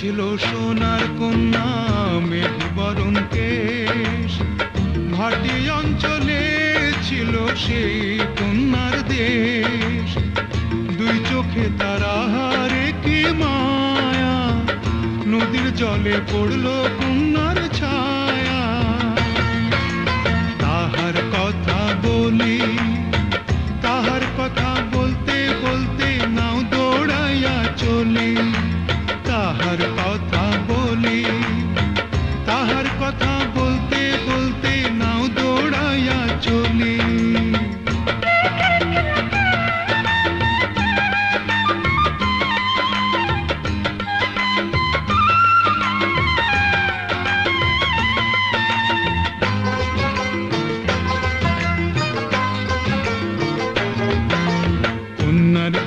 ছিল সোনার কন্যা মেঘবরণ কেশ। ভাটি অঞ্চলে ছিল সেই কন্যার দেশ। দুই চোখে তারা হারে কি মায়া। নদীর জলে পড়ল কন্যার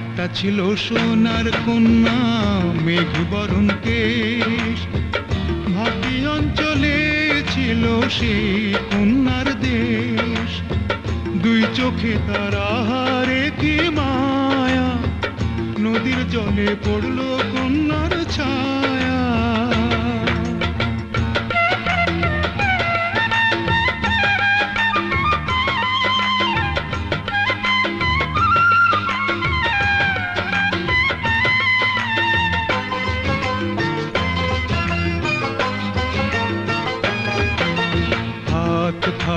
একটা ছিল সোনার কন্যা মেঘ বরণ কেশ। ভাবি অঞ্চলে ছিল সে কন্যার দেশ। দুই চোখে তার আহারে কি মায়া। নদীর জলে পড়ল কন্যার ছায়া।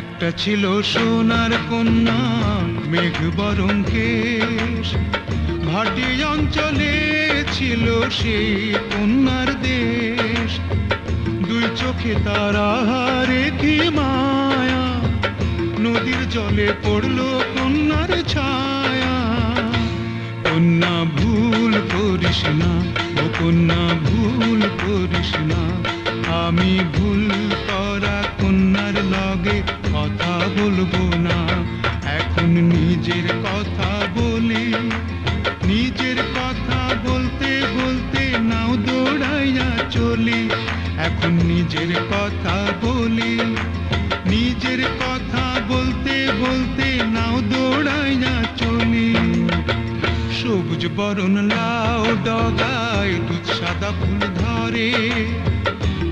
একটা ছিল সোনার কন্যা, মেঘ বরণ কেশ। ভাটি অঞ্চলে ছিল সেই কন্যার দেশ। দুই চোখে তারা কি মায়া, নদীর জলে পড়ল কন্যার ছায়া। কন্যা ভুল করিস না, ও কন্যা ভুল করিস না, আমি ভুল করা লগে কথা বলব না। এখন নিজের কথা বলি। নিজের কথা বলতে বলতে নাও দৌড়াইয়া চলি। এখন নিজের কথা বলি। নিজের কথা বলতে বলতে নাও দৌড়াইয়া চলি। সবুজ বরণ লাউ ডগায়, দুধ সাদা ফুল ধরে।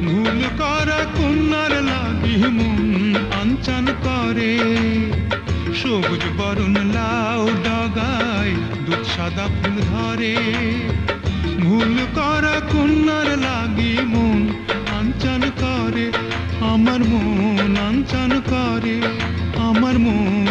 ভুল করা কন্যার লাগি মন আঞ্চান করে। সবুজ বরুণ লাউ ডগায়, দুধ সাদা ফুল ধরে। ভুল করা কন্যার লাগি মন আঞ্চন করে। আমার মন আঞ্চন করে, আমার মন